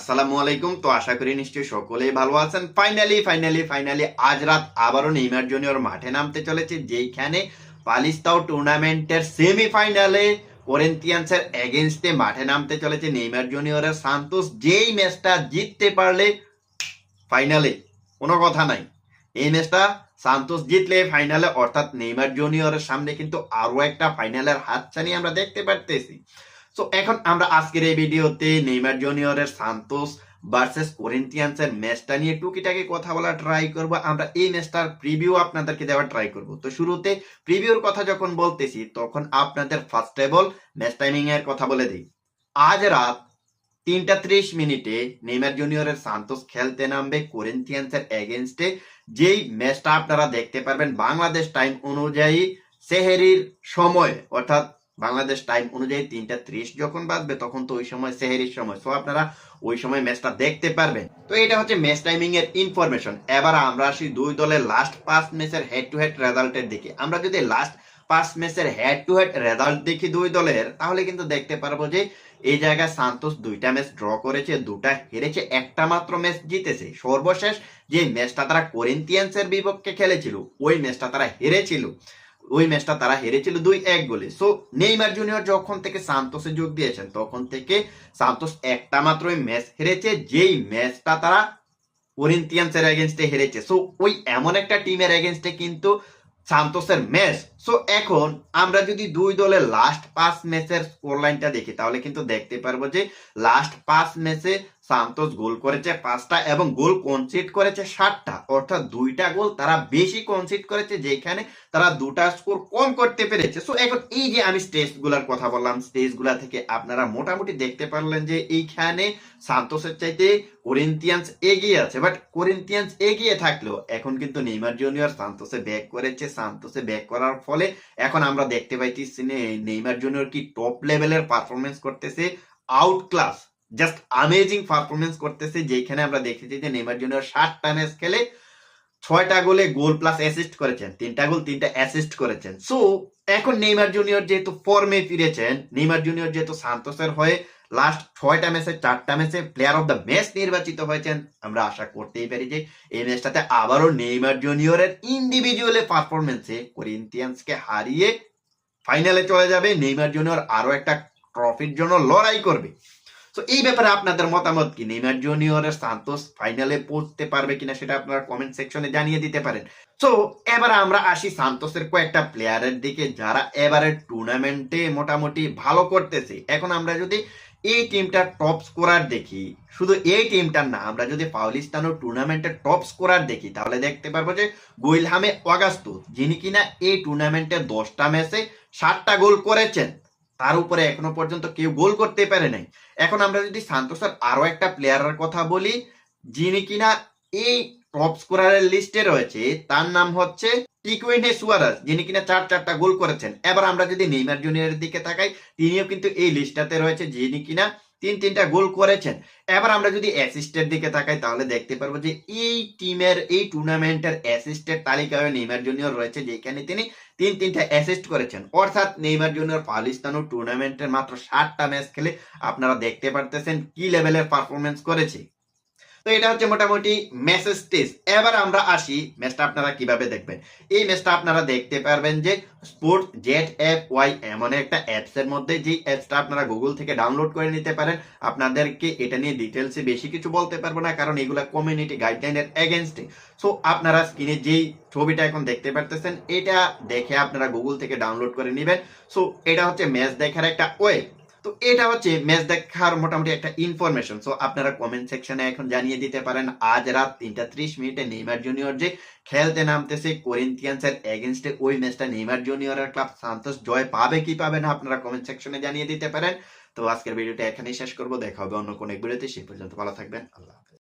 আসসালামু আলাইকুম। তো আশা করি নিশ্চয়ই সকলেই ভালো আছেন। ফাইনালি ফাইনালি ফাইনালি আজ রাত আবারও নেইমার জুনিয়র মাঠে নামতে চলেছে, যেইখানে পালিস্তাও টুর্নামেন্টের সেমিফাইনালে করেন্তিয়ান্সের এগেনস্টে মাঠে নামতে চলেছে নেইমার জুনিয়রের সান্তোস। যেই ম্যাচটা জিততে পারলে ফাইনালে কোনো কথা নাই। এই ম্যাচটা সান্তোস জিতলে ফাইনালে অর্থাৎ নেইমার জুনিয়রের সামনে কিন্তু আরও একটা ফাইনালের হাতছানি আমরা দেখতে পারতেছি। সো এখন আমরা আজকের এই ভিডিওতে নেইমার জুনিয়রের সান্তোস ভার্সেস করিন্থিয়ান্সের ম্যাচটা নিয়ে টুকিটাকি কথা বলা ট্রাই করব। আমরা এই ম্যাচটার প্রিভিউ আপনাদেরকে দেওয়ার ট্রাই করব। তো শুরুতে প্রিভিউর কথা যখন বলতেছি, তখন আপনাদের ফার্স্ট অল ম্যাচ টাইমিং এর কথা বলে দিই। আজ রাত তিনটা ত্রিশ মিনিটে নেইমার জুনিয়রের সান্তোস খেলতে নামবে করিন্থিয়ান্সের এগেনস্টে যেই ম্যাচটা আপনারা দেখতে পারবেন বাংলাদেশ টাইম অনুযায়ী সেহেরির সময়, অর্থাৎ বাংলাদেশ টাইম অনুযায়ী তিনটা ত্রিশ যখন বাজবে, তখন তো ওই সময় সেহেরির সময়। সো আপনারা ওই সময় ম্যাচটা দেখতে পারবেন। তো এটা হচ্ছে ম্যাচ টাইমিং এর ইনফরমেশন এবার আমরা আসি দুই দলের লাস্ট পাঁচ ম্যাচের হেড টু হেড রেজাল্টের দিকে। আমরা যদি লাস্ট পাঁচ ম্যাচের হেড টু হেড রেজাল্ট দেখি দুই দলের, তাহলে কিন্তু দেখতে পারব যে এই জায়গায় সান্তোস দুইটা ম্যাচ ড্র করেছে, দুটা হেরেছে, একটা মাত্র ম্যাচ জিতেছে। সর্বশেষ যে ম্যাচটা তারা করিন্থিয়ান্সের বিপক্ষে খেলেছিল, ওই ম্যাচটা তারা হেরেছিল। ওই ম্যাচটা তারা হেরেছিল দুই এক গোলে। সো নেইমার জুনিয়র যখন থেকে সান্তোসে যোগ দিয়েছেন, তখন থেকে সান্তোস একটা মাত্রই ম্যাচ হেরেছে, যেই ম্যাচটা তারা করিন্থিয়ান্সের এগেনস্টে হেরেছে। সো ওই এমন একটা টিমের এগেনস্টে কিন্তু সান্তোসের ম্যাচ। সো এখন আমরা যদি দুই দলের লাস্ট পাঁচ ম্যাচের স্কোর লাইনটা দেখি, তাহলে কিন্তু দেখতে পারব যে লাস্ট পাঁচ ম্যাচে সান্তোস গোল করেছে পাঁচটা এবং গোল কনসিড করেছে ষাটটা অর্থাৎ দুইটা গোল তারা বেশি কনসিড করেছে, যেখানে তারা দুটা স্কোর কম করতে পেরেছে। সো এখন এই যে আমি স্টেজগুলার কথা বললাম স্টেজগুলা থেকে আপনারা মোটামুটি দেখতে পারলেন যে এইখানে সান্তোসের চাইতে করিন্থিয়ান্স এগিয়ে আছে। বাট করিন্থিয়ান্স এগিয়ে থাকলেও এখন কিন্তু নেইমার জুনিয়র সান্তোসে ব্যাক করেছে। সান্তোসে ব্যাক করার ফলে এখন আমরা দেখতে পাইতেছি নেইমার জুনিয়র কি টপ লেভেলের পারফরমেন্স করতেছে out class just amazing performance করতেছে যেখানে আমরা দেখেছি যে নেইমার জুনিয়র ষাটটা ম্যাচ খেলে ছয়টা গোলে গোল প্লাস অ্যাসিস্ট করেছেন, তিনটা গোল, তিনটা অ্যাসিস্ট করেছেন। সো এখন নেইমার জুনিয়র যেহেতু ফর্মে ফিরেছেন, নেইমার জুনিয়র যেহেতু সান্তোসের হয়ে লাস্ট ছয়টা ম্যাচে চারটা ম্যাচে প্লেয়ার অফ দ্য ম্যাচ নির্বাচিত হয়েছেন, আমরা আশা করতেই পারি যে এই ম্যাচটাতে আবারও নেইমার জুনিয়রের ইন্ডিভিজুয়ালে পারফরমেন্সে করিন্থিয়ান্সকে হারিয়ে ফাইনালে চলে যাবে। নেইমার জুনিয়র আরও একটা ট্রফির জন্য লড়াই করবে। তো এই ব্যাপারে আপনাদের মতামত কি? নেইমার জুনিয়রের সান্তোস ফাইনালে পৌঁছতে পারবে কিনা সেটা আপনারা কমেন্ট সেকশনে জানিয়ে দিতে পারেন। সো এবার আমরা আসি সান্তোসের কয়েকটা প্লেয়ারের দিকে যারা এবারে টুর্নামেন্টে মোটামুটি ভালো করতেছে। এখন আমরা যদি এই টিমটার টপ স্কোরার দেখি, শুধু এই টিমটার না, আমরা যদি পাউলিস্তানো টুর্নামেন্টের টপ স্কোরার দেখি, তাহলে দেখতে পারব যে গুইলহামে অগাস্তু যিনি কিনা এই টুর্নামেন্টে দশটা ম্যাচে ষাটটা গোল করেছেন। তার উপরে এখনও পর্যন্ত কেউ গোল করতে পারে নাই। এখন আমরা যদি সান্তোসার আরও একটা প্লেয়ারের কথা বলি, যিনি কিনা এই টপ স্কোরারের লিস্টে রয়েছে, তার নাম হচ্ছে টিকুইনে সুয়ারাস যিনি কিনা চার চারটা গোল করেছেন। এবার আমরা যদি নেইমার জুনিয়রের দিকে তাকাই, তিনিও কিন্তু এই লিস্টটাতে রয়েছে, যিনি কিনা তিন তিনটা গোল করেছেন। এবার আমরা যদি অ্যাসিস্টের দিকে তাকাই, তাহলে দেখতে পারব যে এই টিমের, এই টুর্নামেন্টের অ্যাসিস্টের তালিকায় নেইমার জুনিয়র রয়েছে, যেখানে তিনি তিন তিনটা অ্যাসিস্ট করেছেন। অর্থাৎ নেইমার জুনিয়র পালিস্তানো টুর্নামেন্টের মাত্র ষাটটা ম্যাচ খেলে আপনারা দেখতে পারতেছেন কি লেভেলের পারফরমেন্স করেছে। তো এটা হচ্ছে মোটামুটি ম্যাচের স্টেজ এবার আমরা আসি ম্যাচটা আপনারা কীভাবে দেখবেন। এই ম্যাচটা আপনারা দেখতে পারবেন যে স্পোর্ট জেট অ্যাপ ওয়াই এমন একটা অ্যাপস এর মধ্যে যে অ্যাপসটা আপনারা গুগল থেকে ডাউনলোড করে নিতে পারেন। আপনাদেরকে এটা নিয়ে ডিটেলসে বেশি কিছু বলতে পারব না, কারণ এগুলা কমিউনিটি গাইডলাইনের এগেনস্টে সো আপনারা স্ক্রিনে যেই ছবিটা এখন দেখতে পারতেছেন, এটা দেখে আপনারা গুগল থেকে ডাউনলোড করে নেবেন। সো এটা হচ্ছে ম্যাচ দেখার একটা ওয়ে তো এটা হচ্ছে ম্যাচ দেখার মোটামুটি একটা ইনফরমেশন সো আপনারা কমেন্ট সেকশনে এখন জানিয়ে দিতে পারেন, আজ রাত তিনটা ত্রিশ মিনিটে নেইমার জুনিয়র যে খেলতে নামতেছে কোরিন্থিয়ান্সের এগেনস্টে ওই ম্যাচটা নেইমার জুনিয়রের ক্লাব সান্তোস জয় পাবে কি পাবে না আপনারা কমেন্ট সেকশনে জানিয়ে দিতে পারেন। তো, আজকের ভিডিওটা এখানেই শেষ করব। দেখা হবে অন্য কোনো এক ভিডিওতে সেই পর্যন্ত ভালো থাকবেন। আল্লাহ হাফেজ।